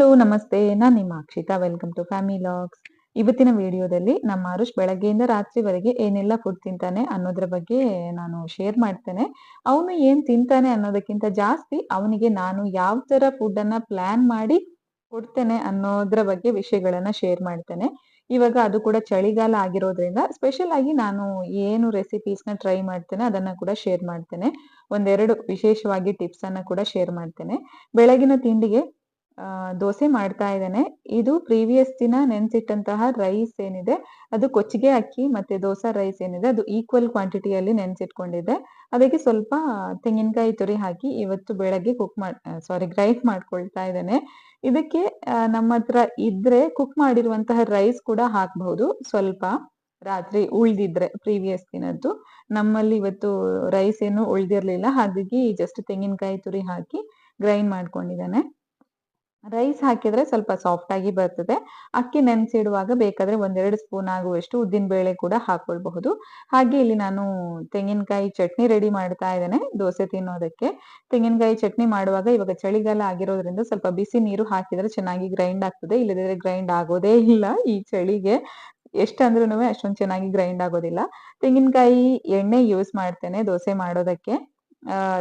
Hello, ನಮಸ್ತೆ. ನಾನು ನಿಮ್ಮ Akshita welcome to family logs ಇವತ್ತಿನ ವಿಡಿಯೋದಲ್ಲಿ ನಮ್ಮ ಆರುಷ್ ಬೆಳಗ್ಗೆಯಿಂದ ರಾತ್ರಿವರೆಗೆ ಏನೆಲ್ಲ ಫುಡ್ ತಿಂತಾನೆ ಅನ್ನೋದ್ರ ಬಗ್ಗೆ ನಾನು ಶೇರ್ ಮಾಡ್ತೇನೆ. ಅವನು ಏನ್ ತಿಂತಾನೆ ಅನ್ನೋದಕ್ಕಿಂತ ಜಾಸ್ತಿ ಅವನಿಗೆ ನಾನು ಯಾವ ತರ ಫುಡ್ ಅನ್ನ ಪ್ಲಾನ್ ಮಾಡಿ ಕೊಡ್ತೇನೆ ಅನ್ನೋದ್ರ ಬಗ್ಗೆ ವಿಷಯಗಳನ್ನ ಶೇರ್ ಮಾಡ್ತೇನೆ. ಇವಾಗ ಅದು ಕೂಡ ಚಳಿಗಾಲ ಆಗಿರೋದ್ರಿಂದ ಸ್ಪೆಷಲ್ ಆಗಿ ನಾನು ಏನು ರೆಸಿಪೀಸ್ನ ಟ್ರೈ ಮಾಡ್ತೇನೆ ಅದನ್ನ ಕೂಡ ಶೇರ್ ಮಾಡ್ತೇನೆ. ಒಂದೆರಡು ವಿಶೇಷವಾಗಿ ಟಿಪ್ಸ್ ಅನ್ನ ಕೂಡ ಶೇರ್ ಮಾಡ್ತೇನೆ. ಬೆಳಗಿನ ತಿಂಡಿಗೆ ದೋಸೆ ಮಾಡ್ತಾ ಇದ್ದೇನೆ. ಇದು ಪ್ರೀವಿಯಸ್ ದಿನ ನೆನ್ಸಿಟ್ಟಂತಹ ರೈಸ್ ಏನಿದೆ, ಅದು ಕೊಚ್ಚಿಗೆ ಅಕ್ಕಿ ಮತ್ತೆ ದೋಸೆ ರೈಸ್ ಏನಿದೆ, ಅದು ಈಕ್ವಲ್ ಕ್ವಾಂಟಿಟಿಯಲ್ಲಿ ನೆನ್ಸಿಟ್ಕೊಂಡಿದ್ದೆ. ಅದಕ್ಕೆ ಸ್ವಲ್ಪ ತೆಂಗಿನಕಾಯಿ ತುರಿ ಹಾಕಿ ಇವತ್ತು ಬೆಳಗ್ಗೆ ಕುಕ್ ಮಾಡ್ ಸಾರಿ ಗ್ರೈಂಡ್ ಮಾಡ್ಕೊಳ್ತಾ ಇದ್ದೇನೆ. ಇದಕ್ಕೆ ನಮ್ಮ ಹತ್ರ ಇದ್ರೆ ಕುಕ್ ಮಾಡಿರುವಂತಹ ರೈಸ್ ಕೂಡ ಹಾಕಬಹುದು. ಸ್ವಲ್ಪ ರಾತ್ರಿ ಉಳ್ದಿದ್ರೆ ಪ್ರೀವಿಯಸ್ ದಿನದ್ದು. ನಮ್ಮಲ್ಲಿ ಇವತ್ತು ರೈಸ್ ಏನು ಉಳ್ದಿರ್ಲಿಲ್ಲ. ಹಾಗಾಗಿ ಜಸ್ಟ್ ತೆಂಗಿನಕಾಯಿ ತುರಿ ಹಾಕಿ ಗ್ರೈಂಡ್ ಮಾಡ್ಕೊಂಡಿದ್ದೇನೆ. ರೈಸ್ ಹಾಕಿದ್ರೆ ಸ್ವಲ್ಪ ಸಾಫ್ಟ್ ಆಗಿ ಬರ್ತದೆ. ಅಕ್ಕಿ ನೆನೆಸಿಡುವಾಗ ಬೇಕಾದ್ರೆ ಒಂದೆರಡು ಸ್ಪೂನ್ ಆಗುವಷ್ಟು ಉದ್ದಿನ ಬೇಳೆ ಕೂಡ ಹಾಕೊಳ್ಬಹುದು. ಹಾಗೆ ಇಲ್ಲಿ ನಾನು ತೆಂಗಿನಕಾಯಿ ಚಟ್ನಿ ರೆಡಿ ಮಾಡ್ತಾ ಇದ್ದೇನೆ ದೋಸೆ ತಿನ್ನೋದಕ್ಕೆ. ತೆಂಗಿನಕಾಯಿ ಚಟ್ನಿ ಮಾಡುವಾಗ ಇವಾಗ ಚಳಿಗಾಲ ಆಗಿರೋದ್ರಿಂದ ಸ್ವಲ್ಪ ಬಿಸಿ ನೀರು ಹಾಕಿದ್ರೆ ಚೆನ್ನಾಗಿ ಗ್ರೈಂಡ್ ಆಗ್ತದೆ. ಇಲ್ಲದಿದ್ರೆ ಗ್ರೈಂಡ್ ಆಗೋದೇ ಇಲ್ಲ ಈ ಚಳಿಗೆ. ಎಷ್ಟಂದ್ರೂ ಅಷ್ಟೊಂದು ಚೆನ್ನಾಗಿ ಗ್ರೈಂಡ್ ಆಗೋದಿಲ್ಲ. ತೆಂಗಿನಕಾಯಿ ಎಣ್ಣೆ ಯೂಸ್ ಮಾಡ್ತೇನೆ ದೋಸೆ ಮಾಡೋದಕ್ಕೆ.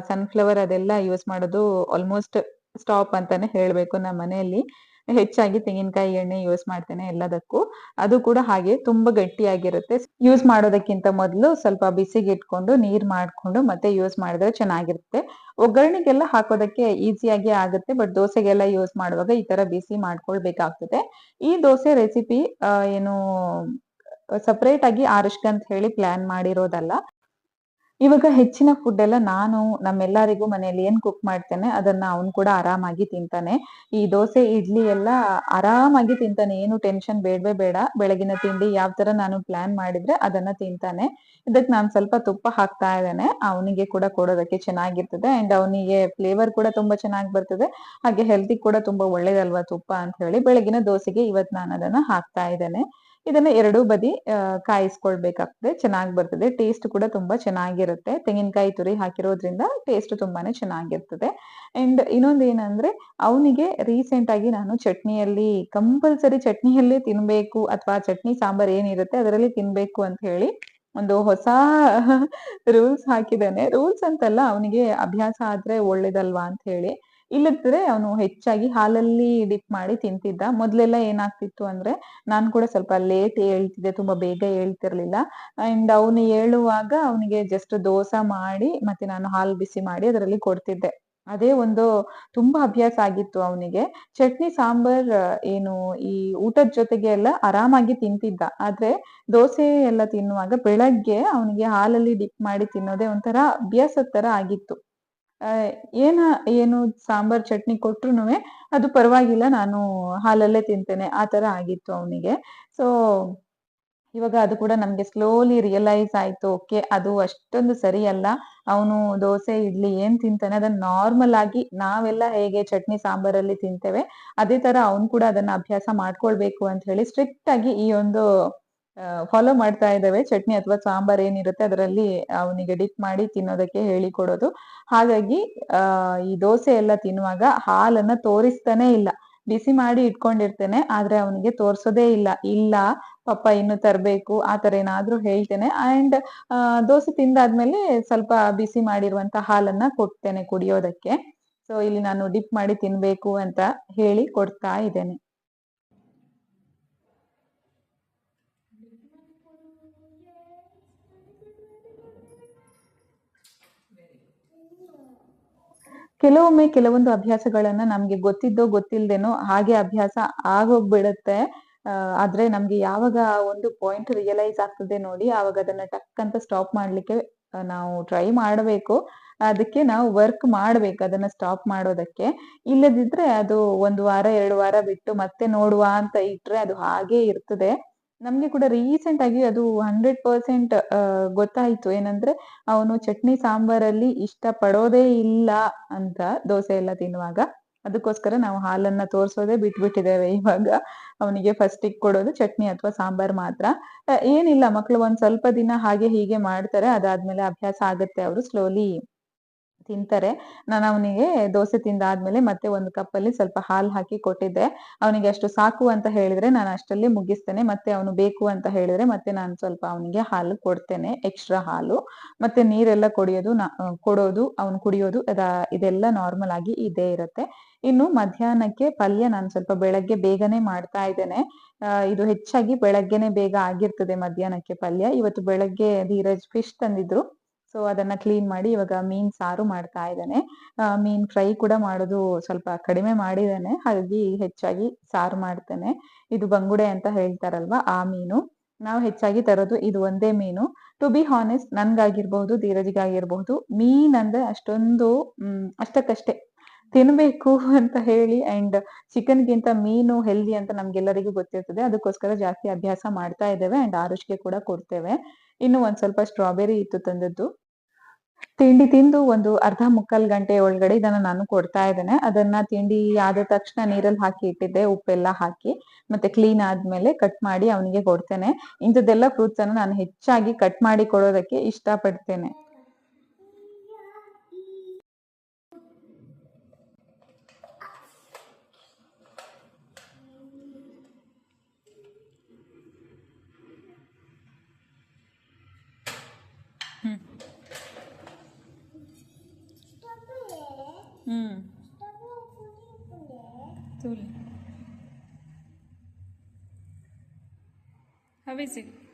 ಸನ್ಫ್ಲವರ್ ಅದೆಲ್ಲ ಯೂಸ್ ಮಾಡೋದು ಆಲ್ಮೋಸ್ಟ್ ಸ್ಟಾಪ್ ಅಂತಾನೆ ಹೇಳ್ಬೇಕು ನಮ್ಮ ಮನೆಯಲ್ಲಿ. ಹೆಚ್ಚಾಗಿ ತೆಂಗಿನಕಾಯಿ ಎಣ್ಣೆ ಯೂಸ್ ಮಾಡ್ತೇನೆ ಎಲ್ಲದಕ್ಕೂ. ಅದು ಕೂಡ ಹಾಗೆ ತುಂಬಾ ಗಟ್ಟಿಯಾಗಿರುತ್ತೆ. ಯೂಸ್ ಮಾಡೋದಕ್ಕಿಂತ ಮೊದಲು ಸ್ವಲ್ಪ ಬಿಸಿಗೆ ಇಟ್ಕೊಂಡು, ನೀರ್ ಮಾಡ್ಕೊಂಡು ಮತ್ತೆ ಯೂಸ್ ಮಾಡಿದ್ರೆ ಚೆನ್ನಾಗಿರುತ್ತೆ. ಒಗ್ಗರಣೆಗೆಲ್ಲ ಹಾಕೋದಕ್ಕೆ ಈಸಿಯಾಗಿ ಆಗುತ್ತೆ ಬಟ್ ದೋಸೆಗೆಲ್ಲ ಯೂಸ್ ಮಾಡುವಾಗ ಈ ತರ ಬಿಸಿ ಮಾಡ್ಕೊಳ್ಬೇಕಾಗ್ತದೆ. ಈ ದೋಸೆ ರೆಸಿಪಿ ಏನು ಸಪರೇಟ್ ಆಗಿ ಆರಿಸ್ಕಂತ ಹೇಳಿ ಪ್ಲಾನ್ ಮಾಡಿರೋದಲ್ಲ. ಇವಾಗ ಹೆಚ್ಚಿನ ಫುಡ್ ಎಲ್ಲ ನಾನು ನಮ್ಮೆಲ್ಲರಿಗೂ ಮನೆಯಲ್ಲಿ ಏನ್ ಕುಕ್ ಮಾಡ್ತೇನೆ, ಅದನ್ನ ಅವನು ಕೂಡ ಆರಾಮಾಗಿ ತಿಂತಾನೆ. ಈ ದೋಸೆ, ಇಡ್ಲಿ ಎಲ್ಲ ಆರಾಮಾಗಿ ತಿಂತಾನೆ, ಏನು ಟೆನ್ಷನ್ ಬೇಡವೇ ಬೇಡ. ಬೆಳಗಿನ ತಿಂಡಿ ಯಾವ ತರ ನಾನು ಪ್ಲಾನ್ ಮಾಡಿದ್ರೆ ಅದನ್ನ ತಿಂತಾನೆ. ಇದಕ್ಕೆ ನಾನು ಸ್ವಲ್ಪ ತುಪ್ಪ ಹಾಕ್ತಾ ಇದ್ದೇನೆ, ಅವನಿಗೆ ಕೂಡ ಕೊಡೋದಕ್ಕೆ ಚೆನ್ನಾಗಿರ್ತದೆ ಅಂಡ್ ಅವನಿಗೆ ಫ್ಲೇವರ್ ಕೂಡ ತುಂಬಾ ಚೆನ್ನಾಗಿ ಬರ್ತದೆ. ಹಾಗೆ ಹೆಲ್ತಿ ಕೂಡ ತುಂಬಾ ಒಳ್ಳೇದಲ್ವಾ ತುಪ್ಪ ಅಂತ ಹೇಳಿ ಬೆಳಗಿನ ದೋಸೆಗೆ ಇವತ್ತು ನಾನು ಅದನ್ನ ಹಾಕ್ತಾ ಇದ್ದೇನೆ. ಇದನ್ನ ಎರಡೂ ಬದಿ ಕಾಯಿಸ್ಕೊಳ್ಬೇಕಾಗ್ತದೆ, ಚೆನ್ನಾಗಿ ಬರ್ತದೆ. ಟೇಸ್ಟ್ ಕೂಡ ತುಂಬಾ ಚೆನ್ನಾಗಿರುತ್ತೆ. ತೆಂಗಿನಕಾಯಿ ತುರಿ ಹಾಕಿರೋದ್ರಿಂದ ಟೇಸ್ಟ್ ತುಂಬಾನೇ ಚೆನ್ನಾಗಿರ್ತದೆ. ಅಂಡ್ ಇನ್ನೊಂದು ಏನಂದ್ರೆ, ಅವನಿಗೆ ರೀಸೆಂಟ್ ಆಗಿ ನಾನು ಚಟ್ನಿಯಲ್ಲಿ ಕಂಪಲ್ಸರಿ ಚಟ್ನಿಯಲ್ಲೇ ತಿನ್ಬೇಕು ಅಥವಾ ಚಟ್ನಿ ಸಾಂಬಾರ್ ಏನಿರುತ್ತೆ ಅದರಲ್ಲಿ ತಿನ್ಬೇಕು ಅಂತ ಹೇಳಿ ಒಂದು ಹೊಸ ರೂಲ್ಸ್ ಹಾಕಿದ್ದಾನೆ. ರೂಲ್ಸ್ ಅಂತಲ್ಲ ಅವನಿಗೆ ಅಭ್ಯಾಸ ಆದ್ರೆ ಒಳ್ಳೇದಲ್ವಾ ಅಂತ ಹೇಳಿ. ಇಲ್ಲದಿದ್ರೆ ಅವನು ಹೆಚ್ಚಾಗಿ ಹಾಲಲ್ಲಿ ಡಿಪ್ ಮಾಡಿ ತಿಂತಿದ್ದ. ಮೊದ್ಲೆಲ್ಲ ಏನಾಗ್ತಿತ್ತು ಅಂದ್ರೆ, ನಾನು ಕೂಡ ಸ್ವಲ್ಪ ಲೇಟ್ ಹೇಳ್ತಿದ್ದೆ, ತುಂಬಾ ಬೇಗ ಹೇಳ್ತಿರ್ಲಿಲ್ಲ. ಅಂಡ್ ಅವನು ಹೇಳುವಾಗ ಅವನಿಗೆ ಜಸ್ಟ್ ದೋಸೆ ಮಾಡಿ, ಮತ್ತೆ ನಾನು ಹಾಲು ಬಿಸಿ ಮಾಡಿ ಅದರಲ್ಲಿ ಕೊಡ್ತಿದ್ದೆ. ಅದೇ ಒಂದು ತುಂಬಾ ಅಭ್ಯಾಸ ಆಗಿತ್ತು ಅವನಿಗೆ. ಚಟ್ನಿ, ಸಾಂಬಾರ್, ಏನು ಈ ಊಟದ ಜೊತೆಗೆ ಎಲ್ಲ ಆರಾಮಾಗಿ ತಿಂತಿದ್ದ. ಆದ್ರೆ ದೋಸೆ ಎಲ್ಲ ತಿನ್ನುವಾಗ ಬೆಳಗ್ಗೆ ಅವನಿಗೆ ಹಾಲಲ್ಲಿ ಡಿಪ್ ಮಾಡಿ ತಿನ್ನೋದೇ ಒಂಥರ ಅಭ್ಯಾಸದ ತರ ಆಗಿತ್ತು. ಏನ, ಏನು ಸಾಂಬಾರ್ ಚಟ್ನಿ ಕೊಟ್ರು ಅದು ಪರವಾಗಿಲ್ಲ, ನಾನು ಹಾಲಲ್ಲೇ ತಿಂತೇನೆ. ಆ ತರ ಆಗಿತ್ತು ಅವನಿಗೆ. ಸೊ ಇವಾಗ ಅದು ಕೂಡ ನಮ್ಗೆ ಸ್ಲೋಲಿ ರಿಯಲೈಸ್ ಆಯ್ತು. ಓಕೆ, ಅದು ಅಷ್ಟೊಂದು ಸರಿ ಅಲ್ಲ ಅವನು ದೋಸೆ, ಇಡ್ಲಿ ಏನ್ ತಿಂತಾನೆ, ಅದನ್ನ ನಾರ್ಮಲ್ ಆಗಿ ನಾವೆಲ್ಲ ಹೇಗೆ ಚಟ್ನಿ ಸಾಂಬಾರಲ್ಲಿ ತಿಂತೇವೆ, ಅದೇ ತರ ಅವನು ಕೂಡ ಅದನ್ನ ಅಭ್ಯಾಸ ಮಾಡ್ಕೊಳ್ಬೇಕು ಅಂತ ಹೇಳಿ ಸ್ಟ್ರಿಕ್ಟ್ ಆಗಿ ಈ ಒಂದು ಫಾಲೋ ಮಾಡ್ತಾ ಇದ್ದೇವೆ. ಚಟ್ನಿ ಅಥವಾ ಸಾಂಬಾರ್ ಏನಿರುತ್ತೆ ಅದರಲ್ಲಿ ಅವನಿಗೆ ಡಿಪ್ ಮಾಡಿ ತಿನ್ನೋದಕ್ಕೆ ಹೇಳಿ ಕೊಡೋದು. ಹಾಗಾಗಿ ಈ ದೋಸೆ ಎಲ್ಲ ತಿನ್ನುವಾಗ ಹಾಲನ್ನ ತೋರಿಸ್ತಾನೆ ಇಲ್ಲ. ಬಿಸಿ ಮಾಡಿ ಇಟ್ಕೊಂಡಿರ್ತೇನೆ, ಆದ್ರೆ ಅವನಿಗೆ ತೋರ್ಸೋದೇ ಇಲ್ಲ. ಇಲ್ಲ, ಪಪ್ಪ ಇನ್ನು ತರಬೇಕು, ಆ ತರ ಏನಾದ್ರೂ ಹೇಳ್ತೇನೆ. ಅಂಡ್ ದೋಸೆ ತಿಂದಾದ್ಮೇಲೆ ಸ್ವಲ್ಪ ಬಿಸಿ ಮಾಡಿರುವಂತ ಹಾಲನ್ನ ಕೊಡ್ತೇನೆ ಕುಡಿಯೋದಕ್ಕೆ. ಸೊ ಇಲ್ಲಿ ನಾನು ಡಿಪ್ ಮಾಡಿ ತಿನ್ಬೇಕು ಅಂತ ಹೇಳಿ ಕೊಡ್ತಾ ಇದ್ದೇನೆ. ಕೆಲವೊಮ್ಮೆ ಕೆಲವೊಂದು ಅಭ್ಯಾಸಗಳನ್ನ ನಮ್ಗೆ ಗೊತ್ತಿದ್ದೋ ಗೊತ್ತಿಲ್ದೇನೋ ಹಾಗೆ ಅಭ್ಯಾಸ ಆಗೋಗ್ಬಿಡುತ್ತೆ. ಆದ್ರೆ ನಮ್ಗೆ ಯಾವಾಗ ಒಂದು ಪಾಯಿಂಟ್ ರಿಯಲೈಸ್ ಆಗ್ತದೆ ನೋಡಿ ಆವಾಗ ಅದನ್ನ ಟಕ್ ಅಂತ ಸ್ಟಾಪ್ ಮಾಡ್ಲಿಕ್ಕೆ ನಾವು ಟ್ರೈ ಮಾಡಬೇಕು. ಅದಕ್ಕೆ ನಾವು ವರ್ಕ್ ಮಾಡ್ಬೇಕು ಅದನ್ನ ಸ್ಟಾಪ್ ಮಾಡೋದಕ್ಕೆ. ಇಲ್ಲದಿದ್ರೆ ಅದು ಒಂದು ವಾರ, ಎರಡು ವಾರ ಬಿಟ್ಟು ಮತ್ತೆ ನೋಡುವ ಅಂತ ಇಟ್ರೆ ಅದು ಹಾಗೆ ಇರ್ತದೆ. ನಮ್ಗೆ ಕೂಡ ರೀಸೆಂಟ್ ಆಗಿ ಅದು ಹಂಡ್ರೆಡ್ ಪರ್ಸೆಂಟ್ ಗೊತ್ತಾಯ್ತು. ಏನಂದ್ರೆ ಅವನು ಚಟ್ನಿ ಸಾಂಬಾರಲ್ಲಿ ಇಷ್ಟ ಪಡೋದೇ ಇಲ್ಲ ಅಂತ ದೋಸೆ ಎಲ್ಲ ತಿನ್ನುವಾಗ. ಅದಕ್ಕೋಸ್ಕರ ನಾವು ಹಾಲನ್ನ ತೋರಿಸೋದೇ ಬಿಟ್ಬಿಟ್ಟಿದ್ದೇವೆ. ಇವಾಗ ಅವನಿಗೆ ಫಸ್ಟ್ ಕೊಡೋದು ಚಟ್ನಿ ಅಥವಾ ಸಾಂಬಾರ್ ಮಾತ್ರ. ಏನಿಲ್ಲ, ಮಕ್ಳು ಒಂದ್ ಸ್ವಲ್ಪ ದಿನ ಹಾಗೆ ಹೀಗೆ ಮಾಡ್ತಾರೆ. ಅದಾದ್ಮೇಲೆ ಅಭ್ಯಾಸ ಆಗುತ್ತೆ. ಅವರು ಸ್ಲೋಲಿ ತಿಂತಾರೆ. ನಾನು ಅವನಿಗೆ ದೋಸೆ ತಿಂದಾದ್ಮೇಲೆ ಮತ್ತೆ ಒಂದು ಕಪ್ಪಲ್ಲಿ ಸ್ವಲ್ಪ ಹಾಲು ಹಾಕಿ ಕೊಟ್ಟಿದ್ದೆ. ಅವನಿಗೆ ಅಷ್ಟು ಸಾಕು ಅಂತ ಹೇಳಿದ್ರೆ ನಾನು ಅಷ್ಟಲ್ಲಿ ಮುಗಿಸ್ತೇನೆ. ಮತ್ತೆ ಅವನು ಬೇಕು ಅಂತ ಹೇಳಿದ್ರೆ ಮತ್ತೆ ನಾನು ಸ್ವಲ್ಪ ಅವನಿಗೆ ಹಾಲು ಕೊಡ್ತೇನೆ ಎಕ್ಸ್ಟ್ರಾ ಹಾಲು. ಮತ್ತೆ ನೀರೆಲ್ಲ ಕೊಡಿಯೋದು ಕೊಡೋದು, ಅವನು ಕುಡಿಯೋದು ಅದ ಇದೆಲ್ಲ ನಾರ್ಮಲ್ ಆಗಿ ಇದೇ ಇರುತ್ತೆ. ಇನ್ನು ಮಧ್ಯಾಹ್ನಕ್ಕೆ ಪಲ್ಯ ನಾನು ಸ್ವಲ್ಪ ಬೆಳಗ್ಗೆ ಬೇಗನೆ ಮಾಡ್ತಾ ಇದ್ದೇನೆ. ಇದು ಹೆಚ್ಚಾಗಿ ಬೆಳಗ್ಗೆನೆ ಬೇಗ ಆಗಿರ್ತದೆ ಮಧ್ಯಾಹ್ನಕ್ಕೆ ಪಲ್ಯ. ಇವತ್ತು ಬೆಳಗ್ಗೆ ಧೀರಜ್ ಫಿಶ್ ತಂದಿದ್ರು. ಸೊ ಅದನ್ನ ಕ್ಲೀನ್ ಮಾಡಿ ಇವಾಗ ಮೀನ್ ಸಾರು ಮಾಡ್ತಾ ಇದ್ದಾನೆ. ಮೀನ್ ಫ್ರೈ ಕೂಡ ಮಾಡೋದು ಸ್ವಲ್ಪ ಕಡಿಮೆ ಮಾಡಿದ್ದೇನೆ. ಹಾಗಾಗಿ ಹೆಚ್ಚಾಗಿ ಸಾರು ಮಾಡ್ತೇನೆ. ಇದು ಬಂಗುಡೆ ಅಂತ ಹೇಳ್ತಾರಲ್ವಾ, ಆ ಮೀನು. ನಾವು ಹೆಚ್ಚಾಗಿ ತರೋದು ಇದು ಒಂದೇ ಮೀನು. ಟು ಬಿ ಹಾನೆಸ್ಟ್ ನನ್ಗಾಗಿರ್ಬಹುದು, ಧೀರಜಿಗಾಗಿರ್ಬಹುದು, ಮೀನ್ ಅಂದ್ರೆ ಅಷ್ಟೊಂದು ಅಷ್ಟಕ್ಕಷ್ಟೇ. ತಿನ್ಬೇಕು ಅಂತ ಹೇಳಿ ಅಂಡ್ ಚಿಕನ್ ಗಿಂತ ಮೀನು ಹೆಲ್ದಿ ಅಂತ ನಮ್ಗೆಲ್ಲರಿಗೂ ಗೊತ್ತಿರ್ತದೆ. ಅದಕ್ಕೋಸ್ಕರ ಜಾಸ್ತಿ ಅಭ್ಯಾಸ ಮಾಡ್ತಾ ಇದ್ದೇವೆ ಅಂಡ್ ಆರುಷ್ಗೆ ಕೂಡ ಕೊಡ್ತೇವೆ. ಇನ್ನು ಒಂದ್ ಸ್ವಲ್ಪ ಸ್ಟ್ರಾಬೆರಿ ಇತ್ತು ತಂದದ್ದು. ತಿಂಡಿ ತಿಂದು ಒಂದು ಅರ್ಧ ಮುಕ್ಕಾಲ್ ಗಂಟೆ ಒಳಗಡೆ ಇದನ್ನ ನಾನು ಕೊಡ್ತಾ ಇದ್ದೇನೆ. ಅದನ್ನ ತಿಂಡಿ ಆದ ತಕ್ಷಣ ನೀರಲ್ಲಿ ಹಾಕಿ ಇಟ್ಟಿದ್ದೆ, ಉಪ್ಪೆಲ್ಲ ಹಾಕಿ. ಮತ್ತೆ ಕ್ಲೀನ್ ಆದ್ಮೇಲೆ ಕಟ್ ಮಾಡಿ ಅವನಿಗೆ ಕೊಡ್ತೇನೆ. ಇಂಥದ್ದೆಲ್ಲ ಫ್ರೂಟ್ಸ್ ಅನ್ನು ನಾನು ಹೆಚ್ಚಾಗಿ ಕಟ್ ಮಾಡಿ ಕೊಡೋದಕ್ಕೆ ಇಷ್ಟಪಡ್ತೇನೆ. હવે શીખ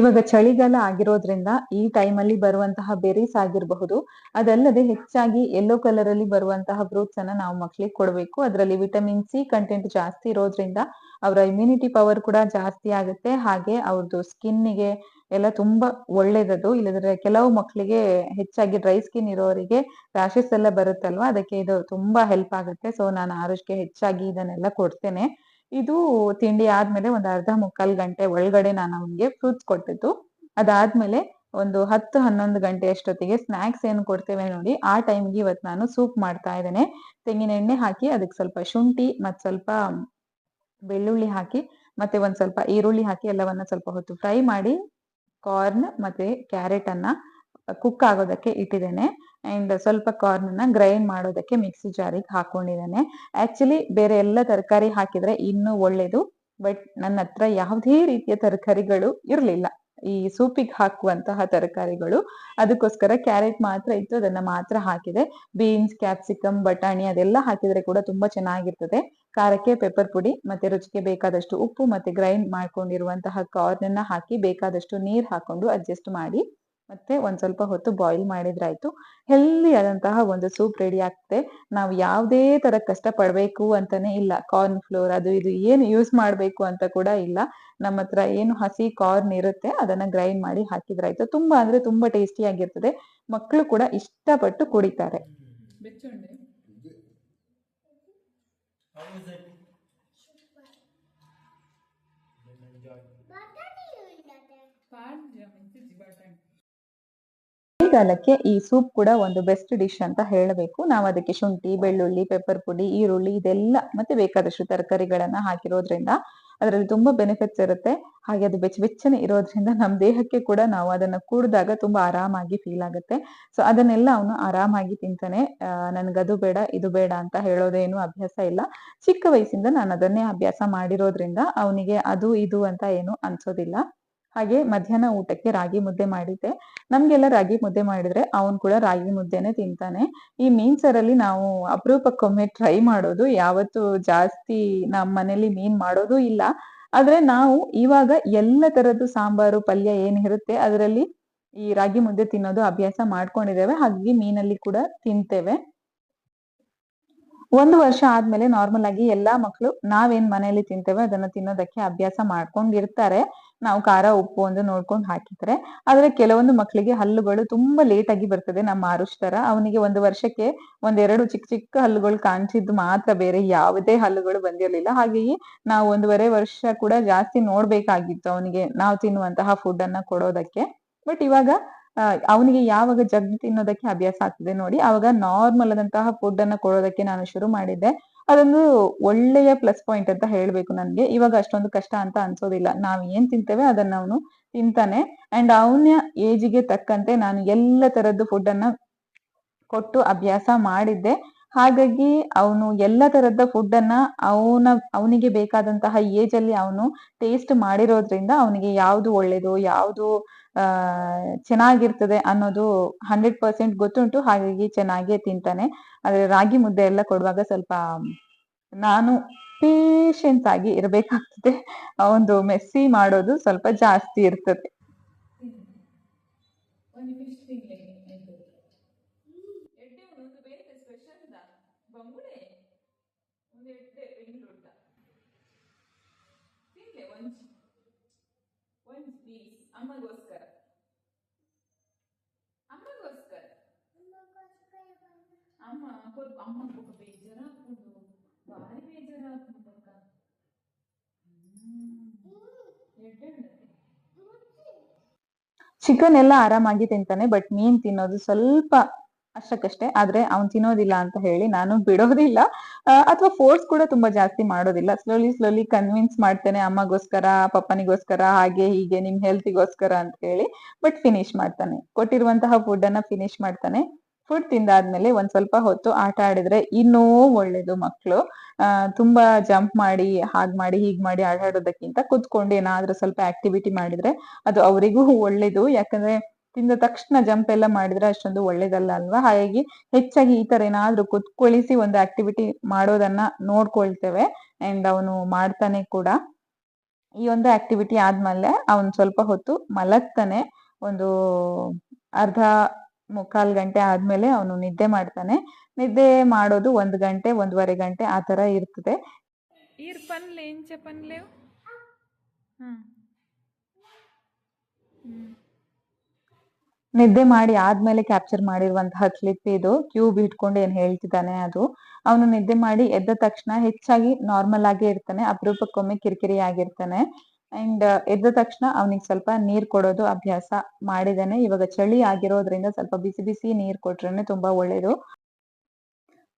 ಇವಾಗ ಚಳಿಗಾಲ ಆಗಿರೋದ್ರಿಂದ ಈ ಟೈಮಲ್ಲಿ ಬರುವಂತಹ ಬೆರೀಸ್ ಆಗಿರಬಹುದು. ಅದಲ್ಲದೆ ಹೆಚ್ಚಾಗಿ ಯೆಲ್ಲೋ ಕಲರ್ ಅಲ್ಲಿ ಬರುವಂತಹ ಫ್ರೂಟ್ಸ್ ಅನ್ನ ನಾವು ಮಕ್ಕಳಿಗೆ ಕೊಡಬೇಕು. ಅದರಲ್ಲಿ ವಿಟಮಿನ್ ಸಿ ಕಂಟೆಂಟ್ ಜಾಸ್ತಿ ಇರೋದ್ರಿಂದ ಅವರ ಇಮ್ಯುನಿಟಿ ಪವರ್ ಕೂಡ ಜಾಸ್ತಿ ಆಗುತ್ತೆ. ಹಾಗೆ ಅವ್ರದ್ದು ಸ್ಕಿನ್ನಿಗೆ ಎಲ್ಲ ತುಂಬಾ ಒಳ್ಳೇದದು. ಇಲ್ಲದ್ರೆ ಕೆಲವು ಮಕ್ಕಳಿಗೆ ಹೆಚ್ಚಾಗಿ ಡ್ರೈ ಸ್ಕಿನ್ ಇರೋರಿಗೆ ರ್ಯಾಷಸ್ ಎಲ್ಲ ಬರುತ್ತಲ್ವಾ? ಅದಕ್ಕೆ ಇದು ತುಂಬಾ ಹೆಲ್ಪ್ ಆಗುತ್ತೆ. ಸೊ ನಾನು ಆರುಷ್ಗೆ ಹೆಚ್ಚಾಗಿ ಇದನ್ನೆಲ್ಲ ಕೊಡ್ತೇನೆ. ಇದು ತಿಂಡಿ ಆದ್ಮೇಲೆ ಒಂದು ಅರ್ಧ ಮುಕ್ಕಾಲು ಗಂಟೆ ಒಳಗಡೆ ನಾನು ಅವನಿಗೆ ಫ್ರೂಟ್ಸ್ ಕೊಟ್ಟಿದ್ದು. ಅದಾದ್ಮೇಲೆ ಒಂದು ಹತ್ತು, ಹನ್ನೊಂದು ಗಂಟೆ ಅಷ್ಟೊತ್ತಿಗೆ ಸ್ನಾಕ್ಸ್ ಏನು ಕೊಡ್ತೇವೆ ನೋಡಿ, ಆ ಟೈಮ್ಗೆ ಇವತ್ತು ನಾನು ಸೂಪ್ ಮಾಡ್ತಾ ಇದ್ದೇನೆ. ತೆಂಗಿನ ಎಣ್ಣೆ ಹಾಕಿ ಅದಕ್ಕೆ ಸ್ವಲ್ಪ ಶುಂಠಿ ಮತ್ ಸ್ವಲ್ಪ ಬೆಳ್ಳುಳ್ಳಿ ಹಾಕಿ, ಮತ್ತೆ ಒಂದ್ ಸ್ವಲ್ಪ ಈರುಳ್ಳಿ ಹಾಕಿ ಎಲ್ಲವನ್ನ ಸ್ವಲ್ಪ ಹೊತ್ತು ಫ್ರೈ ಮಾಡಿ ಕಾರ್ನ್ ಮತ್ತೆ ಕ್ಯಾರೆಟ್ ಅನ್ನ ಕುಕ್ ಆಗೋದಕ್ಕೆ ಇಟ್ಟಿದ್ದೇನೆ. ಅಂಡ್ ಸ್ವಲ್ಪ ಕಾರ್ನ್ ಅನ್ನ ಗ್ರೈಂಡ್ ಮಾಡೋದಕ್ಕೆ ಮಿಕ್ಸಿ ಜಾರಿಗೆ ಹಾಕೊಂಡಿದ್ದೇನೆ. ಆಕ್ಚುಲಿ ಬೇರೆ ಎಲ್ಲ ತರಕಾರಿ ಹಾಕಿದ್ರೆ ಇನ್ನೂ ಒಳ್ಳೇದು. ಬಟ್ ನನ್ನ ಹತ್ರ ಯಾವುದೇ ರೀತಿಯ ತರಕಾರಿಗಳು ಇರಲಿಲ್ಲ. ಈ ಸೂಪಿಗೆ ಹಾಕುವಂತಹ ತರಕಾರಿಗಳು. ಅದಕ್ಕೋಸ್ಕರ ಕ್ಯಾರೆಟ್ ಮಾತ್ರ ಇತ್ತು. ಅದನ್ನ ಮಾತ್ರ ಹಾಕಿದೆ. ಬೀನ್ಸ್ ಕ್ಯಾಪ್ಸಿಕಮ್ ಬಟಾಣಿ ಅದೆಲ್ಲ ಹಾಕಿದ್ರೆ ಕೂಡ ತುಂಬಾ ಚೆನ್ನಾಗಿರ್ತದೆ. ಖಾರಕ್ಕೆ ಪೆಪ್ಪರ್ ಪುಡಿ ಮತ್ತೆ ರುಚಿಗೆ ಬೇಕಾದಷ್ಟು ಉಪ್ಪು ಮತ್ತೆ ಗ್ರೈಂಡ್ ಮಾಡ್ಕೊಂಡಿರುವಂತಹ ಕಾರ್ನ್ ಅನ್ನ ಹಾಕಿ ಬೇಕಾದಷ್ಟು ನೀರ್ ಹಾಕೊಂಡು ಅಡ್ಜಸ್ಟ್ ಮಾಡಿ ಮತ್ತೆ ಒಂದ್ ಸ್ವಲ್ಪ ಹೊತ್ತು ಬಾಯ್ಲ್ ಮಾಡಿದ್ರಾಯ್ತು. ಹೆಲ್ದಿ ಆದಂತಹ ಒಂದು ಸೂಪ್ ರೆಡಿ ಆಗ್ತದೆ. ನಾವು ಯಾವುದೇ ತರ ಕಷ್ಟ ಪಡ್ಬೇಕು ಅಂತಾನೆ ಇಲ್ಲ. ಕಾರ್ನ್ ಫ್ಲೋರ್ ಅದು ಇದು ಏನು ಯೂಸ್ ಮಾಡ್ಬೇಕು ಅಂತ ಕೂಡ ಇಲ್ಲ. ನಮ್ಮ ಹತ್ರ ಏನು ಹಸಿ ಕಾರ್ನ್ ಇರುತ್ತೆ ಅದನ್ನ ಗ್ರೈಂಡ್ ಮಾಡಿ ಹಾಕಿದ್ರಾಯ್ತು. ತುಂಬಾ ಅಂದ್ರೆ ತುಂಬಾ ಟೇಸ್ಟಿ ಆಗಿರ್ತದೆ. ಮಕ್ಕಳು ಕೂಡ ಇಷ್ಟಪಟ್ಟು ಕುಡಿತಾರೆ. ಚಳಿಗಾಲಕ್ಕೆ ಈ ಸೂಪ್ ಕೂಡ ಒಂದು ಬೆಸ್ಟ್ ಡಿಶ್ ಅಂತ ಹೇಳಬೇಕು. ನಾವು ಅದಕ್ಕೆ ಶುಂಠಿ, ಬೆಳ್ಳುಳ್ಳಿ ಪೆಪ್ಪರ್ ಪುಡಿ, ಈರುಳ್ಳಿ ಇದೆಲ್ಲ ಮತ್ತೆ ಬೇಕಾದಷ್ಟು ತರಕಾರಿಗಳನ್ನ ಹಾಕಿರೋದ್ರಿಂದ ಅದರಲ್ಲಿ ತುಂಬಾ ಬೆನಿಫಿಟ್ಸ್ ಇರುತ್ತೆ. ಹಾಗೆ ಅದು ಬೆಚ್ಚ ಬೆಚ್ಚನೆ ಇರೋದ್ರಿಂದ ನಮ್ಮ ದೇಹಕ್ಕೆ ಕೂಡ ನಾವು ಅದನ್ನ ಕುಡಿದಾಗ ತುಂಬಾ ಆರಾಮಾಗಿ ಫೀಲ್ ಆಗುತ್ತೆ. ಸೊ ಅದನ್ನೆಲ್ಲ ಅವನು ಆರಾಮಾಗಿ ತಿಂತಾನೆ. ನನ್ಗದು ಬೇಡ, ಇದು ಬೇಡ ಅಂತ ಹೇಳೋದೇನು ಅಭ್ಯಾಸ ಇಲ್ಲ. ಚಿಕ್ಕ ವಯಸ್ಸಿಂದ ನಾನು ಅದನ್ನೇ ಅಭ್ಯಾಸ ಮಾಡಿರೋದ್ರಿಂದ ಅವನಿಗೆ ಅದು ಇದು ಅಂತ ಏನು ಅನ್ಸೋದಿಲ್ಲ. ಹಾಗೆ ಮಧ್ಯಾಹ್ನ ಊಟಕ್ಕೆ ರಾಗಿ ಮುದ್ದೆ ಮಾಡಿದ್ದೆ. ನಮ್ಗೆಲ್ಲ ರಾಗಿ ಮುದ್ದೆ ಮಾಡಿದ್ರೆ ಅವನ್ ಕೂಡ ರಾಗಿ ಮುದ್ದೆನೆ ತಿಂತಾನೆ. ಈ ಮೀನ್ ಸಾರಲ್ಲಿ ನಾವು ಅಪರೂಪಕ್ಕೊಮ್ಮೆ ಟ್ರೈ ಮಾಡೋದು. ಯಾವತ್ತು ಜಾಸ್ತಿ ನಮ್ಮ ಮನೇಲಿ ಮೀನ್ ಮಾಡೋದು ಇಲ್ಲ. ಆದ್ರೆ ನಾವು ಇವಾಗ ಎಲ್ಲ ತರದ್ದು ಸಾಂಬಾರು, ಪಲ್ಯ ಏನ್ ಇರುತ್ತೆ ಅದರಲ್ಲಿ ಈ ರಾಗಿ ಮುದ್ದೆ ತಿನ್ನೋದು ಅಭ್ಯಾಸ ಮಾಡ್ಕೊಂಡಿದ್ದೇವೆ. ಹಾಗಾಗಿ ಮೀನಲ್ಲಿ ಕೂಡ ತಿಂತೇವೆ. ಒಂದು ವರ್ಷ ಆದ್ಮೇಲೆ ನಾರ್ಮಲ್ ಆಗಿ ಎಲ್ಲಾ ಮಕ್ಕಳು ನಾವೇನ್ ಮನೆಯಲ್ಲಿ ತಿಂತೇವೆ ಅದನ್ನ ತಿನ್ನೋದಕ್ಕೆ ಅಭ್ಯಾಸ ಮಾಡ್ಕೊಂಡಿರ್ತಾರೆ. ನಾವು ಖಾರ, ಉಪ್ಪು ಒಂದು ನೋಡ್ಕೊಂಡು ಹಾಕಿದ್ರೆ. ಆದ್ರೆ ಕೆಲವೊಂದು ಮಕ್ಕಳಿಗೆ ಹಲ್ಲುಗಳು ತುಂಬಾ ಲೇಟ್ ಆಗಿ ಬರ್ತದೆ ನಮ್ಮ ಆರುಷ್ ತರ. ಅವನಿಗೆ ಒಂದು ವರ್ಷಕ್ಕೆ ಒಂದೆರಡು ಚಿಕ್ಕ ಚಿಕ್ಕ ಹಲ್ಲುಗಳು ಕಾಣಿಸಿದ್ದು ಮಾತ್ರ ಬೇರೆ ಯಾವುದೇ ಹಲ್ಲುಗಳು ಬಂದಿರಲಿಲ್ಲ. ಹಾಗೆಯೇ ನಾವು ಒಂದೂವರೆ ವರ್ಷ ಕೂಡ ಜಾಸ್ತಿ ನೋಡ್ಬೇಕಾಗಿತ್ತು ಅವನಿಗೆ ನಾವು ತಿನ್ನುವಂತಹ ಫುಡ್ ಅನ್ನ ಕೊಡೋದಕ್ಕೆ. ಬಟ್ ಇವಾಗ ಅವನಿಗೆ ಯಾವಾಗ ಜಗ್ ತಿನ್ನೋದಕ್ಕೆ ಅಭ್ಯಾಸ ಆಗ್ತದೆ ನೋಡಿ, ಅವಾಗ ನಾರ್ಮಲ್ ಆದಂತಹ ಫುಡ್ ಅನ್ನ ಕೊಡೋದಕ್ಕೆ ನಾನು ಶುರು ಮಾಡಿದ್ದೆ. ಅದೊಂದು ಒಳ್ಳೆಯ ಪ್ಲಸ್ ಪಾಯಿಂಟ್ ಅಂತ ಹೇಳ್ಬೇಕು ನನ್ಗೆ. ಇವಾಗ ಅಷ್ಟೊಂದು ಕಷ್ಟ ಅಂತ ಅನ್ಸೋದಿಲ್ಲ. ನಾವ್ ಏನ್ ತಿಂತೇವೆ ಅದನ್ನ ಅವನು ತಿಂತಾನೆ. ಅಂಡ್ ಅವನ ಏಜಿಗೆ ತಕ್ಕಂತೆ ನಾನು ಎಲ್ಲ ತರದ್ದು ಫುಡ್ ಅನ್ನ ಕೊಟ್ಟು ಅಭ್ಯಾಸ ಮಾಡಿದ್ದೆ. ಹಾಗಾಗಿ ಅವನು ಎಲ್ಲ ತರದ ಫುಡ್ ಅನ್ನ ಅವನ, ಅವನಿಗೆ ಬೇಕಾದಂತಹ ಏಜ್ ಅಲ್ಲಿ ಅವನು ಟೇಸ್ಟ್ ಮಾಡಿರೋದ್ರಿಂದ ಅವನಿಗೆ ಯಾವ್ದು ಒಳ್ಳೇದು, ಯಾವ್ದು ಚೆನ್ನಾಗಿರ್ತದೆ ಅನ್ನೋದು ಹಂಡ್ರೆಡ್ ಪರ್ಸೆಂಟ್ ಗೊತ್ತುಂಟು. ಹಾಗಾಗಿ ಚೆನ್ನಾಗೇ ತಿಂತಾನೆ. ಆದರೆ ರಾಗಿ ಮುದ್ದೆ ಎಲ್ಲ ಕೊಡುವಾಗ ಸ್ವಲ್ಪ, ನಾನು ಪೇಷನ್ಸ್ ಆಗಿ ಇರಬೇಕಾಗ್ತದೆ. ಒಂದು ಮೆಸ್ಸಿ ಮಾಡೋದು ಸ್ವಲ್ಪ ಜಾಸ್ತಿ ಇರ್ತದೆ ಫಿಶ್ ತಿನ್ಲೆ ಆಯ್ತು ಎಡ್ಡೆ ಒಂದು ಬೇರೆ ಸ್ಪೆಷಲ್ ಬಂಗುಡೆ ಒಂದು ಎಡ್ಡೆ ಬೆಂಗಳೂರ್ದ ತಿನ್ಲೆ ಒಂಚ್ ಒಂಚ್ ಪ್ಲೀಸ್ ಅಮ್ಮಗೋಸ್ಕರ ಅಮ್ಮಗೋಸ್ಕರ ಭಾರಿ ಬೇಜಾರ ಹಾಕೊಂಡು ಪಕ್ಕ ಎಡ್ಡೆ ಉಂಡತೆ ಚಿಕನ್ ಎಲ್ಲ ಆರಾಮಾಗಿ ತಿಂತಾನೆ ಬಟ್ ಮೀನ್ ತಿನ್ನೋದು ಸ್ವಲ್ಪ ಅಷ್ಟಕ್ಕಷ್ಟೇ, ಆದ್ರೆ ಅವ್ನ್ ತಿನ್ನೋದಿಲ್ಲ ಅಂತ ಹೇಳಿ ನಾನು ಬಿಡೋದಿಲ್ಲ. ಅಥವಾ ಫೋರ್ಸ್ ಕೂಡ ತುಂಬಾ ಜಾಸ್ತಿ ಮಾಡೋದಿಲ್ಲ. ಸ್ಲೋಲಿ ಸ್ಲೋಲಿ ಕನ್ವಿನ್ಸ್ ಮಾಡ್ತೇನೆ ಅಮ್ಮಗೋಸ್ಕರ, ಪಪ್ಪನಿಗೋಸ್ಕರ, ಹಾಗೆ ಹೀಗೆ ನಿಮ್ ಹೆಲ್ತಿಗೋಸ್ಕರ ಅಂತ ಹೇಳಿ ಬಟ್ ಫಿನಿಶ್ ಮಾಡ್ತಾನೆ. ಕೊಟ್ಟಿರುವಂತಹ ಫುಡ್ ಅನ್ನ ಫಿನಿಶ್ ಮಾಡ್ತಾನೆ. ಫುಡ್ ತಿಂದಾದ್ಮೇಲೆ ಒಂದ್ ಸ್ವಲ್ಪ ಹೊತ್ತು ಆಟ ಆಡಿದ್ರೆ ಇನ್ನೂ ಒಳ್ಳೇದು ಮಕ್ಕಳು ತುಂಬಾ ಜಂಪ್ ಮಾಡಿ, ಹಾಗ್ ಮಾಡಿ, ಹೀಗ್ ಮಾಡಿ ಆಟ ಆಡೋದಕ್ಕಿಂತ ಕುತ್ಕೊಂಡು ಏನಾದ್ರೂ ಸ್ವಲ್ಪ ಆಕ್ಟಿವಿಟಿ ಮಾಡಿದ್ರೆ ಅದು ಅವರಿಗೂ ಒಳ್ಳೇದು. ಯಾಕಂದ್ರೆ ತಿಂದ ತಕ್ಷಣ ಜಂಪ್ ಎಲ್ಲ ಮಾಡಿದ್ರೆ ಅಷ್ಟೊಂದು ಒಳ್ಳೇದಲ್ಲ ಅಲ್ವಾ? ಹಾಗಾಗಿ ಹೆಚ್ಚಾಗಿ ಈ ತರ ಏನಾದ್ರೂ ಕುತ್ಕೊಳಿಸಿ ಒಂದು ಆಕ್ಟಿವಿಟಿ ಮಾಡೋದನ್ನ ನೋಡ್ಕೊಳ್ತೇವೆ. ಅಂಡ್ ಅವನು ಮಾಡ್ತಾನೆ ಕೂಡ. ಈ ಒಂದು ಆಕ್ಟಿವಿಟಿ ಆದ್ಮೇಲೆ ಅವನ್ ಸ್ವಲ್ಪ ಹೊತ್ತು ಮಲಗ್ತಾನೆ. ಒಂದು ಅರ್ಧ ಮುಕ್ಕಾಲ್ ಗಂಟೆ ಆದ್ಮೇಲೆ ಅವನು ನಿದ್ದೆ ಮಾಡ್ತಾನೆ. ನಿದ್ದೆ ಮಾಡೋದು ಒಂದ್ ಗಂಟೆ ಒಂದೂವರೆ ಗಂಟೆ ಆ ತರ ಇರ್ತದೆ. ಈರ್ ಪನ್ಲೆ ಇಂಚ ಪನ್ಲೆ? ಹಾಂ. ನಿದ್ದೆ ಮಾಡಿ ಆದ್ಮೇಲೆ ಕ್ಯಾಪ್ಚರ್ ಮಾಡಿರುವಂತಹ ಕ್ಲಿಪ್ ಇದು. ಕ್ಯೂಬ್ ಇಟ್ಕೊಂಡು ಏನ್ ಹೇಳ್ತಿದ್ದಾನೆ ಅದು. ಅವನು ನಿದ್ದೆ ಮಾಡಿ ಎದ್ದ ತಕ್ಷಣ ಹೆಚ್ಚಾಗಿ ನಾರ್ಮಲ್ ಆಗೇ ಇರ್ತಾನೆ. ಅಪರೂಪಕ್ಕೊಮ್ಮೆ ಕಿರಿಕಿರಿ ಆಗಿರ್ತಾನೆ. ಅಂಡ್ ಎದ್ದ ತಕ್ಷಣ ಅವನಿಗೆ ಸ್ವಲ್ಪ ನೀರ್ ಕೊಡೋದು ಅಭ್ಯಾಸ ಮಾಡಿದಾನೆ ಇವಾಗ ಚಳಿ ಆಗಿರೋದ್ರಿಂದ ಸ್ವಲ್ಪ ಬಿಸಿ ಬಿಸಿ ನೀರ್ ಕೊಟ್ರೇನೆ ತುಂಬಾ ಒಳ್ಳೇದು.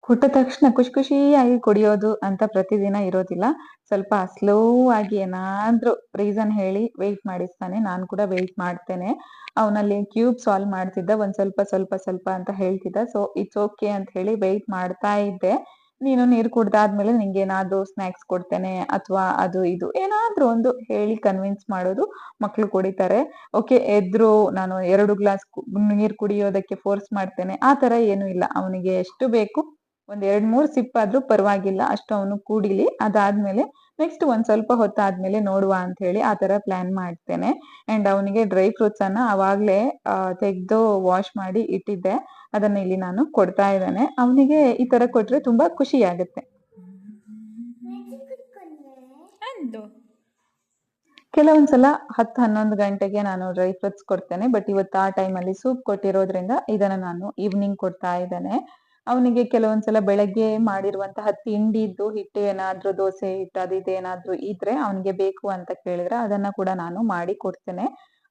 ಕೊಟ್ಟ ತಕ್ಷಣ ಖುಷಿ ಖುಷಿಯಾಗಿ ಕುಡಿಯೋದು ಅಂತ ಪ್ರತಿದಿನ ಇರೋದಿಲ್ಲ. ಸ್ವಲ್ಪ ಸ್ಲೋ ಆಗಿ ಏನಾದ್ರೂ ರೀಸನ್ ಹೇಳಿ ವೆಯ್ಟ್ ಮಾಡಿಸ್ತಾನೆ. ನಾನು ಕೂಡ ವೆಯ್ಟ್ ಮಾಡ್ತೇನೆ. ಅವನಲ್ಲಿ ಕ್ಯೂಬ್ ಸಾಲ್ವ್ ಮಾಡ್ತಿದ್ದ. ಒಂದ್ ಸ್ವಲ್ಪ ಸ್ವಲ್ಪ ಸ್ವಲ್ಪ ಅಂತ ಹೇಳ್ತಿದ್ದ. ಸೊ ಇಟ್ಸ್ ಓಕೆ ಅಂತ ಹೇಳಿ ವೆಯ್ಟ್ ಮಾಡ್ತಾ ಇದ್ದೆ. ನೀನು ನೀರು ಕುಡ್ದಾದ್ಮೇಲೆ ನಿಂಗೆ ಏನಾದ್ರೂ ಸ್ನಾಕ್ಸ್ ಕೊಡ್ತೇನೆ ಅಥವಾ ಅದು ಇದು. ಏನಾದ್ರೂ ಒಂದು ಹೇಳಿ ಕನ್ವಿನ್ಸ್ ಮಾಡೋದು ಮಕ್ಳು ಕುಡಿತಾರೆ. ಓಕೆ ಎದ್ರು ನಾನು ಎರಡು ಗ್ಲಾಸ್ ನೀರ್ ಕುಡಿಯೋದಕ್ಕೆ ಫೋರ್ಸ್ ಮಾಡ್ತೇನೆ. ಆ ತರ ಏನು ಇಲ್ಲ. ಅವನಿಗೆ ಎಷ್ಟು ಬೇಕು? ಒಂದ್ ಎರಡ್ ಮೂರ್ ಸಿಪ್ ಆದ್ರೂ ಪರವಾಗಿಲ್ಲ. ಅಷ್ಟು ಅವನು ಕುಡಿಲಿ. ಅದಾದ್ಮೇಲೆ ನೆಕ್ಸ್ಟ್ ಒಂದ್ ಸ್ವಲ್ಪ ಹೊತ್ತಾದ್ಮೇಲೆ ನೋಡುವ ಅಂತ ಹೇಳಿ ಆ ತರ ಪ್ಲಾನ್ ಮಾಡ್ತೇನೆ. ಅಂಡ್ ಅವನಿಗೆ ಡ್ರೈ ಫ್ರೂಟ್ಸ್ ಅನ್ನ ಅವಾಗ್ಲೇ ತೆಗೆದು ವಾಶ್ ಮಾಡಿ ಇಟ್ಟಿದ್ದೆ. ಅದನ್ನ ಇಲ್ಲಿ ನಾನು ಕೊಡ್ತಾ ಇದ್ದೇನೆ. ಅವನಿಗೆ ಈ ತರ ಕೊಟ್ರೆ ತುಂಬಾ ಖುಷಿ ಆಗುತ್ತೆ. ಕೆಲವೊಂದ್ಸಲ ಹತ್ತು ಹನ್ನೊಂದು ಗಂಟೆಗೆ ನಾನು ಡ್ರೈ ಫ್ರೂಟ್ಸ್ ಕೊಡ್ತೇನೆ. ಬಟ್ ಇವತ್ತು ಆ ಟೈಮಲ್ಲಿ ಸೂಪ್ ಕೊಟ್ಟಿರೋದ್ರಿಂದ ಇದನ್ನ ನಾನು ಈವ್ನಿಂಗ್ ಕೊಡ್ತಾ ಇದ್ದೇನೆ. ಅವನಿಗೆ ಕೆಲವೊಂದ್ಸಲ ಬೆಳಗ್ಗೆ ಮಾಡಿರುವಂತಹ ತಿಂಡಿದ್ದು ಹಿಟ್ಟು ಏನಾದ್ರೂ ದೋಸೆ ಹಿಟ್ಟು ಅದು ಇದೇನಾದ್ರೂ ಇದ್ರೆ ಅವನಿಗೆ ಬೇಕು ಅಂತ ಕೇಳಿದ್ರೆ ಅದನ್ನ ಕೂಡ ನಾನು ಮಾಡಿ ಕೊಡ್ತೇನೆ.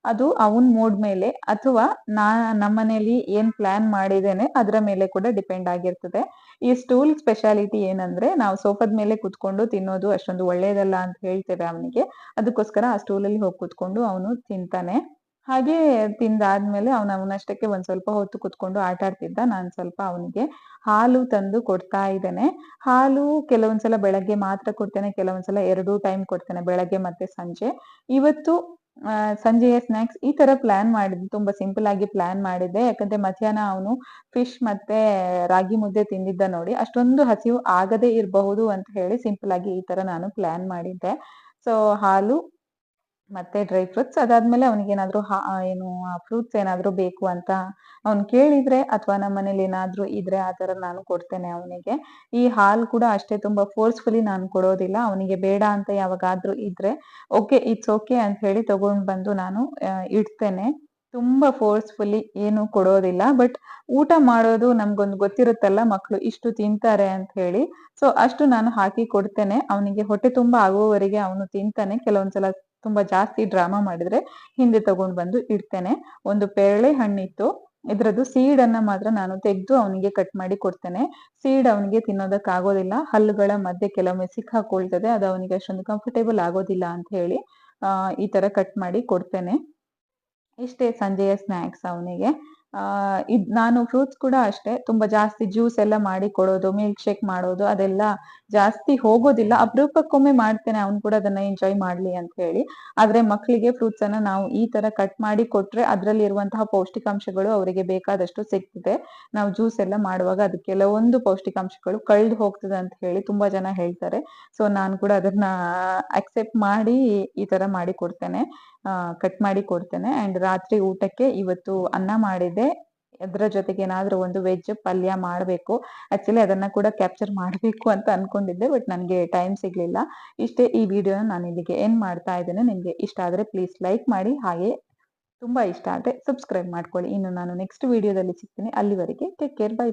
ಅದು ಅವನ್ ಮೂಡ್ ಮೇಲೆ ಅಥವಾ ನಾ ನಮ್ಮನೇಲಿ ಏನ್ ಪ್ಲಾನ್ ಮಾಡಿದ್ದೇನೆ ಅದರ ಮೇಲೆ ಕೂಡ ಡಿಪೆಂಡ್ ಆಗಿರ್ತದೆ. ಈ ಸ್ಟೂಲ್ ಸ್ಪೆಷಾಲಿಟಿ ಏನಂದ್ರೆ ನಾವು ಸೋಫಾದ ಮೇಲೆ ಕುತ್ಕೊಂಡು ತಿನ್ನೋದು ಅಷ್ಟೊಂದು ಒಳ್ಳೇದಲ್ಲ ಅಂತ ಹೇಳ್ತೇವೆ ಅವನಿಗೆ. ಅದಕ್ಕೋಸ್ಕರ ಆ ಸ್ಟೂಲಲ್ಲಿ ಹೋಗಿ ಕುತ್ಕೊಂಡು ಅವನು ತಿಂತಾನೆ. ಹಾಗೆ ತಿಂದಾದ್ಮೇಲೆ ಅವನ ಅವನಷ್ಟಕ್ಕೆ ಒಂದ್ ಸ್ವಲ್ಪ ಹೊತ್ತು ಕುತ್ಕೊಂಡು ಆಟ ಆಡ್ತಿದ್ದ. ನಾನು ಸ್ವಲ್ಪ ಅವನಿಗೆ ಹಾಲು ತಂದು ಕೊಡ್ತಾ ಇದ್ದೇನೆ. ಹಾಲು ಕೆಲವೊಂದ್ಸಲ ಬೆಳಗ್ಗೆ ಮಾತ್ರ ಕೊಡ್ತೇನೆ, ಕೆಲವೊಂದ್ಸಲ ಎರಡು ಟೈಮ್ ಕೊಡ್ತೇನೆ, ಬೆಳಗ್ಗೆ ಮತ್ತೆ ಸಂಜೆ. ಇವತ್ತು ಸಂಜೆಯ ಸ್ನಾಕ್ಸ್ ಈ ತರ ಪ್ಲಾನ್ ಮಾಡಿದ್ದೆ ತುಂಬಾ ಸಿಂಪಲ್ ಆಗಿ ಪ್ಲಾನ್ ಮಾಡಿದ್ದೆ. ಯಾಕಂದ್ರೆ ಮಧ್ಯಾಹ್ನ ಅವನು ಫಿಶ್ ಮತ್ತೆ ರಾಗಿ ಮುದ್ದೆ ತಿಂದಿದ್ದ ನೋಡಿ, ಅಷ್ಟೊಂದು ಹಸಿವು ಆಗದೆ ಇರಬಹುದು ಅಂತ ಹೇಳಿ ಸಿಂಪಲ್ ಆಗಿ ಈ ತರ ನಾನು ಪ್ಲಾನ್ ಮಾಡಿದ್ದೆ. ಸೊ ಹಾಲು ಮತ್ತೆ ಡ್ರೈ ಫ್ರೂಟ್ಸ್ ಅದಾದ್ಮೇಲೆ ಅವನಿಗೇನಾದ್ರೂ ಏನು ಫ್ರೂಟ್ಸ್ ಏನಾದ್ರೂ ಬೇಕು ಅಂತ ಅವ್ನು ಕೇಳಿದ್ರೆ ಅಥವಾ ನಮ್ಮ ಮನೇಲಿ ಏನಾದ್ರೂ ಇದ್ರೆ ಆ ತರ ನಾನು ಕೊಡ್ತೇನೆ ಅವನಿಗೆ. ಈ ಹಾಲು ಕೂಡ ಅಷ್ಟೇ ತುಂಬಾ ಫೋರ್ಸ್ಫುಲಿ ನಾನು ಕೊಡೋದಿಲ್ಲ. ಅವನಿಗೆ ಬೇಡ ಅಂತ ಯಾವಾಗಾದ್ರೂ ಇದ್ರೆ ಓಕೆ ಇಟ್ಸ್ ಓಕೆ ಅಂತ ಹೇಳಿ ತಗೊಂಡ್ ಬಂದು ನಾನು ಇಡ್ತೇನೆ. ತುಂಬಾ ಫೋರ್ಸ್ಫುಲಿ ಏನು ಕೊಡೋದಿಲ್ಲ. ಬಟ್ ಊಟ ಮಾಡೋದು ನಮ್ಗೊಂದು ಗೊತ್ತಿರುತ್ತಲ್ಲ ಮಕ್ಕಳು ಇಷ್ಟು ತಿಂತಾರೆ ಅಂತ ಹೇಳಿ. ಸೊ ಅಷ್ಟು ನಾನು ಹಾಕಿ ಕೊಡ್ತೇನೆ. ಅವನಿಗೆ ಹೊಟ್ಟೆ ತುಂಬಾ ಆಗುವವರೆಗೆ ಅವನು ತಿಂತಾನೆ. ಕೆಲವೊಂದ್ಸಲ ತುಂಬಾ ಜಾಸ್ತಿ ಡ್ರಾಮಾ ಮಾಡಿದ್ರೆ ಹಿಂದೆ ತಗೊಂಡ್ ಬಂದು ಇಡ್ತೇನೆ. ಒಂದು ಪೇರಳೆ ಹಣ್ಣಿತ್ತು. ಇದ್ರದ್ದು ಸೀಡ್ ಅನ್ನ ಮಾತ್ರ ನಾನು ತೆಗೆದು ಅವನಿಗೆ ಕಟ್ ಮಾಡಿ ಕೊಡ್ತೇನೆ. ಸೀಡ್ ಅವನಿಗೆ ತಿನ್ನೋದಕ್ ಆಗೋದಿಲ್ಲ ಹಲ್ಲುಗಳ ಮಧ್ಯೆ ಕೆಲವೊಮ್ಮೆ ಸಿಕ್ಕಾಕೊಳ್ತದೆ. ಅದು ಅವನಿಗೆ ಅಷ್ಟೊಂದು ಕಂಫರ್ಟೇಬಲ್ ಆಗೋದಿಲ್ಲ ಅಂತ ಹೇಳಿ ಆ, ಈ ತರ ಕಟ್ ಮಾಡಿ ಕೊಡ್ತೇನೆ. ಇಷ್ಟೇ ಸಂಜೆಯ ಸ್ನ್ಯಾಕ್ಸ್ ಅವನಿಗೆ. ಇದ್ ನಾನು ಫ್ರೂಟ್ಸ್ ಕೂಡ ಅಷ್ಟೇ. ತುಂಬಾ ಜಾಸ್ತಿ ಜ್ಯೂಸ್ ಎಲ್ಲ ಮಾಡಿ ಕೊಡೋದು ಮಿಲ್ಕ್ ಶೇಕ್ ಮಾಡೋದು ಅದೆಲ್ಲ ಜಾಸ್ತಿ ಹೋಗೋದಿಲ್ಲ. ಅಪರೂಪಕ್ಕೊಮ್ಮೆ ಮಾಡ್ತೇನೆ, ಅವ್ನು ಕೂಡ ಅದನ್ನ ಎಂಜಾಯ್ ಮಾಡ್ಲಿ ಅಂತ ಹೇಳಿ. ಆದ್ರೆ ಮಕ್ಕಳಿಗೆ ಫ್ರೂಟ್ಸ್ ಅನ್ನ ನಾವು ಈ ತರ ಕಟ್ ಮಾಡಿ ಕೊಟ್ರೆ ಅದರಲ್ಲಿ ಇರುವಂತಹ ಪೌಷ್ಟಿಕಾಂಶಗಳು ಅವರಿಗೆ ಬೇಕಾದಷ್ಟು ಸಿಗ್ತದೆ. ನಾವು ಜ್ಯೂಸ್ ಎಲ್ಲ ಮಾಡುವಾಗ ಅದು ಕೆಲವೊಂದು ಪೌಷ್ಟಿಕಾಂಶಗಳು ಕಳ್ದು ಹೋಗ್ತದೆ ಅಂತ ಹೇಳಿ ತುಂಬಾ ಜನ ಹೇಳ್ತಾರೆ. ಸೊ ನಾನು ಕೂಡ ಅದನ್ನ ಅಕ್ಸೆಪ್ಟ್ ಮಾಡಿ ಈ ತರ ಮಾಡಿ ಕೊಡ್ತೇನೆ. ಕಟ್ ಮಾಡಿ ಕೊಡ್ತೇನೆ. ಅಂಡ್ ರಾತ್ರಿ ಊಟಕ್ಕೆ ಇವತ್ತು ಅನ್ನ ಮಾಡಿದ್ದೆ. ಅದರ ಜೊತೆಗೆ ಏನಾದರೂ ಒಂದು ವೆಜ್ ಪಲ್ಯ ಮಾಡಬೇಕು. ಆಕ್ಚುಲಿ ಅದನ್ನ ಕೂಡ ಕ್ಯಾಪ್ಚರ್ ಮಾಡಬೇಕು ಅಂತ ಅನ್ಕೊಂಡಿದ್ದೆ ಬಟ್ ನನಗೆ ಟೈಮ್ ಸಿಗ್ಲಿಲ್ಲ. ಇಷ್ಟೇ ಈ ವಿಡಿಯೋನ ನಾನು ಇಲ್ಲಿಗೆ ಏನ್ ಮಾಡ್ತಾ ಇದ್ದೇನೆ. ನಿಮಗೆ ಇಷ್ಟ ಆದ್ರೆ ಪ್ಲೀಸ್ ಲೈಕ್ ಮಾಡಿ. ಹಾಗೆ ತುಂಬಾ ಇಷ್ಟ ಆದ್ರೆ ಸಬ್ಸ್ಕ್ರೈಬ್ ಮಾಡ್ಕೊಳ್ಳಿ. ಇನ್ನು ನಾನು ನೆಕ್ಸ್ಟ್ ವಿಡಿಯೋದಲ್ಲಿ ಸಿಗ್ತೀನಿ. ಅಲ್ಲಿವರೆಗೆ ಟೇಕ್ ಕೇರ್ ಬೈ ಬೈ